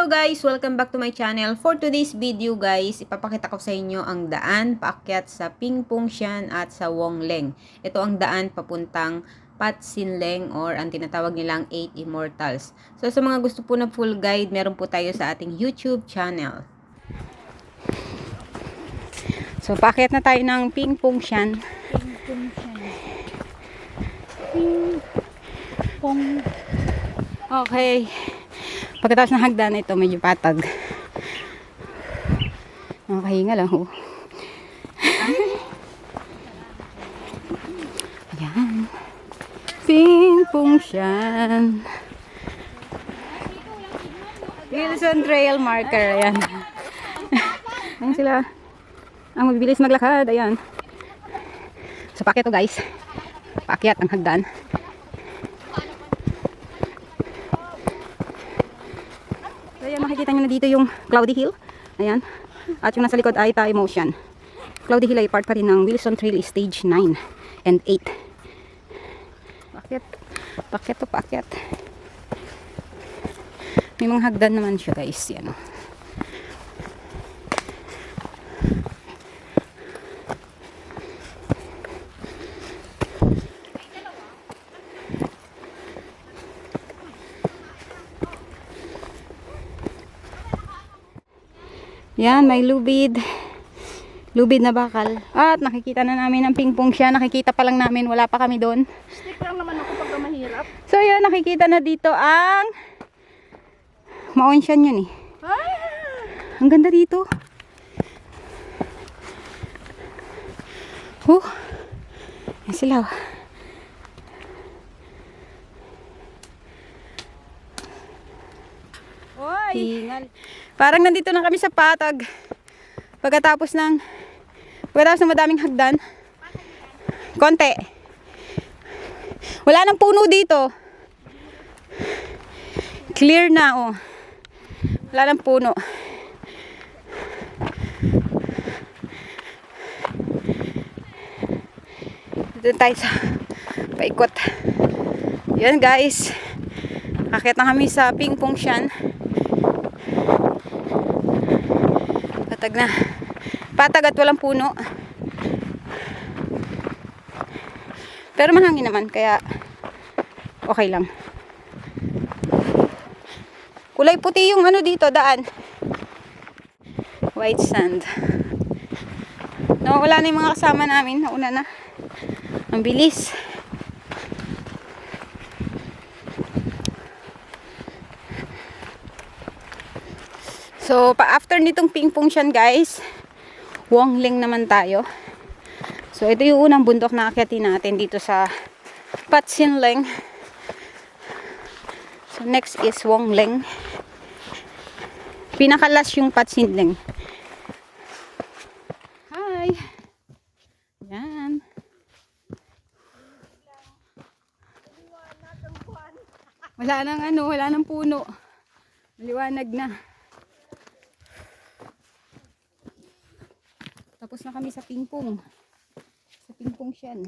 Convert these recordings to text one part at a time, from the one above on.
Hello guys! Welcome back to my channel. For today's video guys, ipapakita ko sa inyo ang daan paakyat sa Pingpongshan at sa Wongleng. Ito ang daan papuntang Patsinleng or ang tinatawag nilang 8 Immortals. So sa mga gusto po na full guide, meron po tayo sa ating YouTube channel. So, paakyat na tayo ng Pingpongshan. Pong Okay. Pagkatapos ng hagdan, ito medyo patag. Nakakahinga lang, oh. Ayan. Pingpongshan. Wilson Trail Marker, ayan. Ayan sila. Ang mabibilis maglakad, ayan. So, paakyat to guys. Paakyat ang hagdan. So, ayan, makikita nyo na dito yung Cloudy Hill. Ayan. At yung nasa likod ay Thai Motion. Cloudy Hill ay part pa rin ng Wilson Trail Stage 9 and 8. Paakyat. Paakyat to, paakyat. May mga hagdan naman siya guys. Yan. oh. Yan, may lubid. Lubid na bakal. At nakikita na namin ang pingpong siya. Nakikita pa lang namin. Wala pa kami doon. stick lang naman ako pagka mahirap. So yan, nakikita na dito ang maonsyan yun eh. Ah! Ang ganda dito. Huh. Yan sila. Oy! Hingal. Parang nandito na kami sa patag. Pagkatapos ng pagkatapos ng madaming hagdan. Konti. Wala nang puno dito. Clear na oh. Wala nang puno. Dito tayo sa paikot. Yan guys. Akit na kami sa Pingpongshan. Patag na. Patag at walang puno. Pero mahangin naman kaya okay lang. Kulay puti yung ano dito, daan. White sand. Nawawala na yung mga kasama namin. Nauna na. Ang bilis. So, pa after nitong pingpongshan guys, Wongling naman tayo. So, ito yung unang bundok na akyatin natin dito sa Patsinleng. So, next is Wongling. Pinakalas yung Patsinleng. Hi! Yan. Wala nang ano, wala nang puno. Maliwanag na. Tapos na kami sa pingpong. Sa pingpong siyan.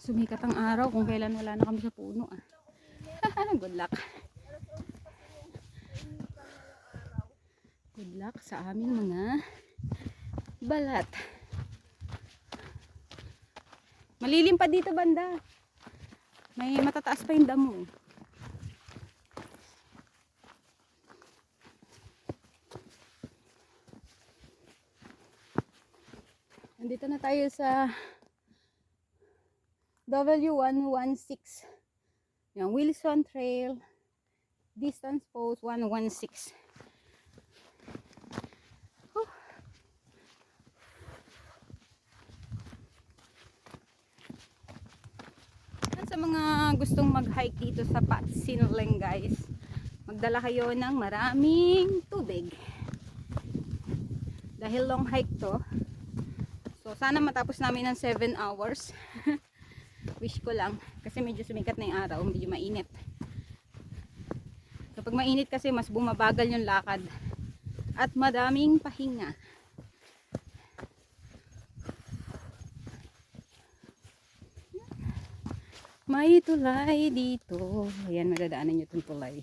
Sumikat ang araw kung kailan wala na kami sa puno. Ah. Good luck. Good luck sa aming mga balat. Malilim pa dito banda. May matataas pa yung damo. Nandito na tayo sa W116. Yung Wilson Trail. Distance post 116. Whew. At sa mga gustong mag-hike dito sa Patsinleng guys, magdala kayo ng maraming tubig. Dahil long hike to, Sana matapos namin ng 7 hours. Wish ko lang. Kasi medyo sumikat na yung araw. Medyo mainit. Kapag mainit kasi, mas bumabagal yung lakad. At madaming pahinga. May tulay dito. Ayan, madadaanan nyo itong tulay.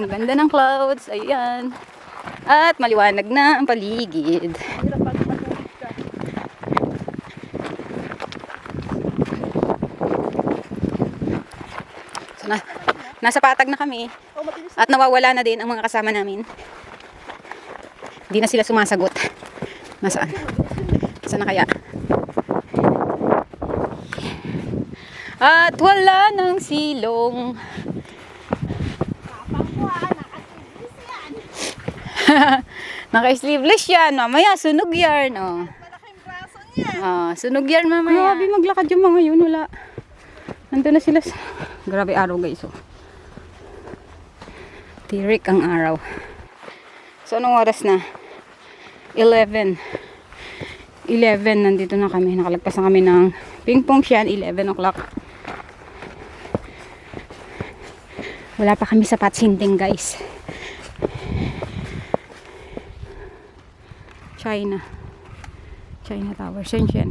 Ang ganda ng clouds. Ayan. At maliwanag na ang paligid. So, na, nasa patag na kami. At nawawala na din ang mga kasama namin. Hindi na sila sumasagot. Nasaan? Saan na kaya? At wala ng silong. Naka-sleeveless yan. Mamaya, sunog yan. Oh. Malaking braso niya. Ah, sunog yan mamaya. Grabe maglakad yung mga yun. Wala. Nandun na sila. sa- Grabe araw guys. Oh. Tirik ang araw. So, anong oras na? 11. 11. Nandito na kami. Nakalagpas na kami ng ping-pong siyan. 11 o'clock. Wala pa kami sa patsinding guys. China. China Tower. Shenzhen.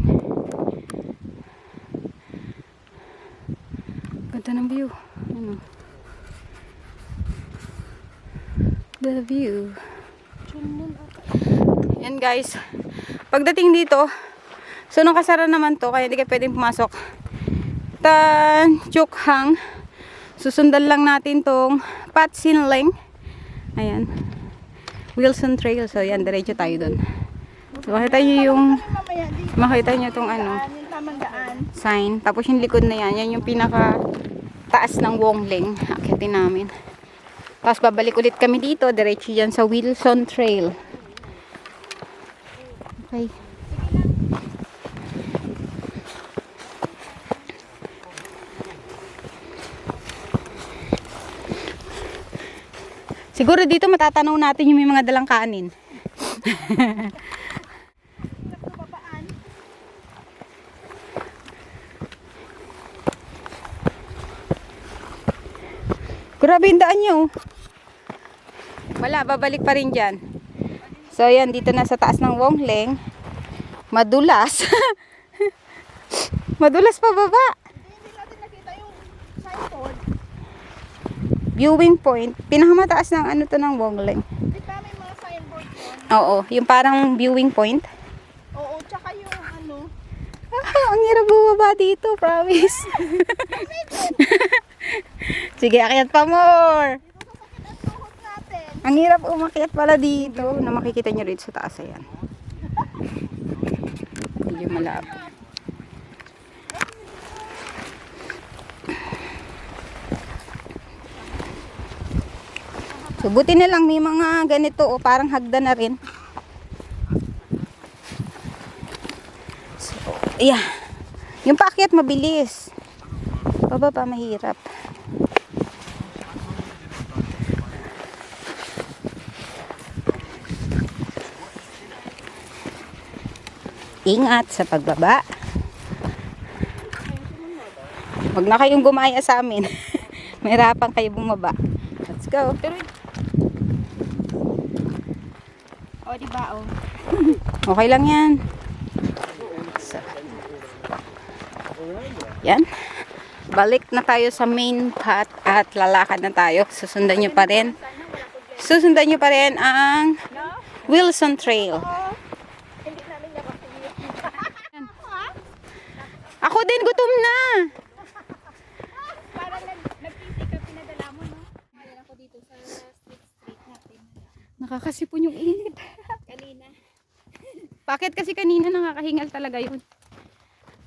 Ganda ng view. Ano? The view. Yan guys. Pagdating dito, so nung kasara naman to, kaya hindi kayo pwedeng pumasok. Tan Chukhang. Susundan lang natin tong Pat Sin Leng. Ayan. Wilson Trail. So yan, diretso tayo dun. So makita nyo yung makita nyo tong ano sign. Tapos yung likod na yan, yan yung pinaka taas ng Wongling. Akitin namin. Tapos babalik ulit kami dito, diretso yan sa Wilson Trail. Okay. Siguro dito matatanaw natin yung may mga dalang kanin. Grabe yung daan nyo. Wala, babalik pa rin dyan. So, yan, dito na sa taas ng Wongleng. Madulas. Madulas pa baba. Hindi natin nakita yung signboard. Viewing point. Pinakamataas ng ano to ng Wongleng. Di ba may mga signboard yun? Oo, yung parang viewing point. Oo, tsaka yung ano. Ah, ang hirap bumaba dito, promise. Sige, akyat pa more. Ang hirap umakyat pala dito na makikita nyo rito sa taas. Ayan. Medyo malabo. So, buti na lang may mga ganito o parang hagda na rin. So, yeah. Yung paakyat mabilis. Pababa mahirap. Ingat sa pagbaba. Huwag na kayong gumaya sa amin. Mahirapan kayo bumaba. Let's go. Pero, O, di ba? O. okay lang yan. So, yan. Balik na tayo sa main path at lalakad na tayo. Susundan nyo pa rin. Susundan nyo pa rin ang Wilson Trail. Ako din, gutom na. Parang nag- nag-PC Bakit kasi kanina nakakahingal talaga yun.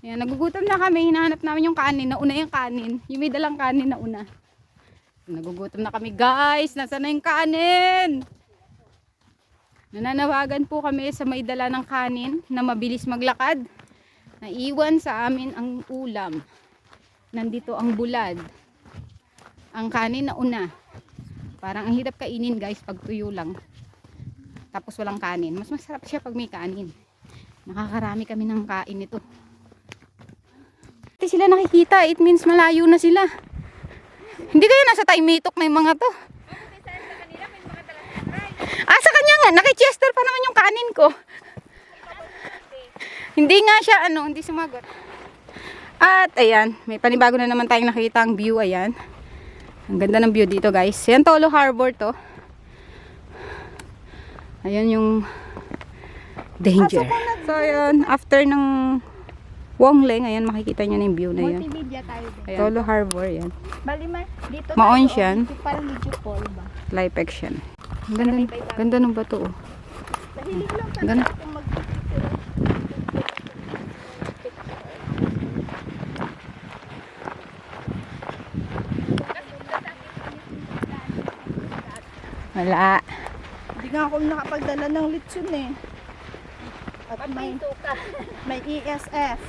Ayan, nagugutom na kami. Hinahanap namin yung kanin. Nauna yung kanin. Yung may dalang kanin na una. Nagugutom na kami guys. Nasaan na yung kanin? Nananawagan po kami sa may dala ng kanin na mabilis maglakad. Naiwan sa amin ang ulam. Nandito ang bulad. Ang kanin na una. Parang ang hirap kainin guys pag tuyo lang. Tapos walang kanin. Mas masarap siya pag may kanin. Nakakarami kami ng kain nito. Hindi sila nakikita. It means malayo na sila. Hindi kaya nasa Taymitok yung mga to. Ah, sa kanya nga. Naki-chester pa naman yung kanin ko. Hindi nga siya, ano, hindi sumagot. At, ayan. May panibago na naman tayong nakita ang view. Ayan. Ang ganda ng view dito, guys. Yan, Tolo Harbor to. Ayan yung danger. So, ayan. After ng Wongleng, ayan, makikita nyo na yung view na yan. Multimedia tayo din. Ayan. Tolo Harbor, yan. Bali ma, dito Maon tayo, oh, Parang medyo fall ba? Live action. Ang ganda, ganda ng bato, oh. Mahilig lang Ang ganda. Wala. Hindi nga ako nakapagdala ng lechon eh. At may, may E ESF.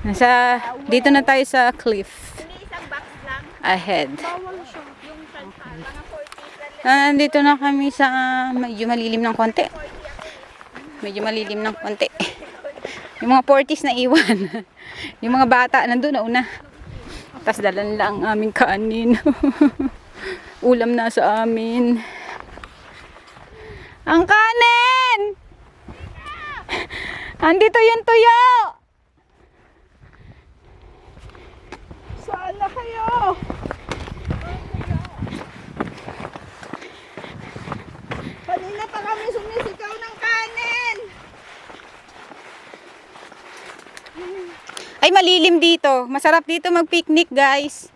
Nasa, dito na tayo sa cliff. isang box lang. Ahead. Bawal siya. Yung salsa, mga 40 Ah, Nandito na kami sa medyo malilim ng konti. Medyo malilim ng konti. Yung mga 40s na iwan. Yung mga bata nandun na una. Tapos dalan lang ang aming kanin. Ulam na sa amin. Ang kanin! Andito yung tuyo! Saan na kayo? Kanina pa kami sumisigaw ng kanin. Ay, malilim dito. Masarap dito mag-picnic, guys.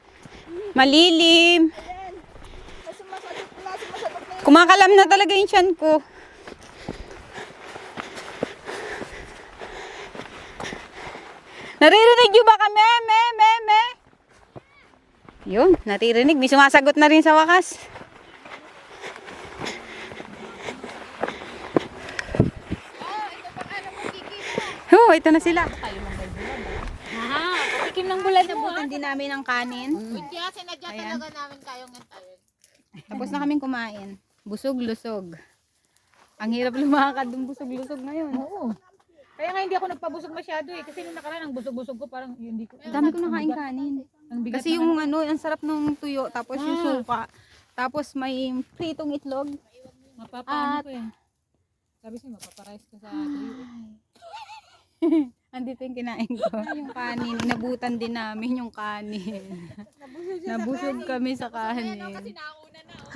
Malilim. Kasi masagot na, sumasagot na yung Kumakalam na talaga yung tiyan ko. Naririnig niyo ba kami? Me, me, me. Yun, naririnig. May sumasagot na rin sa wakas. Oh, ito na sila. Tikim ng bulan mo. Nabutan din namin ang kanin. Hindi kasi nadya talaga namin kayong ngayon. Tapos na kaming kumain. Busog-lusog. Ang hirap lumakad ng busog-lusog ngayon. Oo. Kaya nga hindi ako nagpabusog masyado eh. Kasi nung nakaraan, ang busog-busog ko parang hindi ko. Ang dami ko nakain kanin. Kasi ng yung ano, ang sarap ng tuyo, tapos yung Ah. suka, tapos may pritong itlog. Mapapaano ko eh. Sabi siya, mapaparais ka sa tuyo. Andito yung kinain ko. yung kanin, inabutan din namin yung kanin. Nabusog kami sa kanin.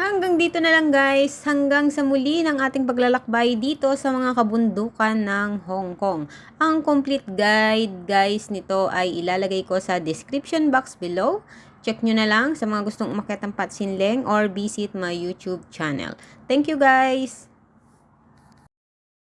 Hanggang dito na lang guys, hanggang sa muli ng ating paglalakbay dito sa mga kabundukan ng Hong Kong. Ang complete guide guys nito ay ilalagay ko sa description box below. Check nyo na lang sa mga gustong umakyat ng Patsinleng or visit my YouTube channel. Thank you guys!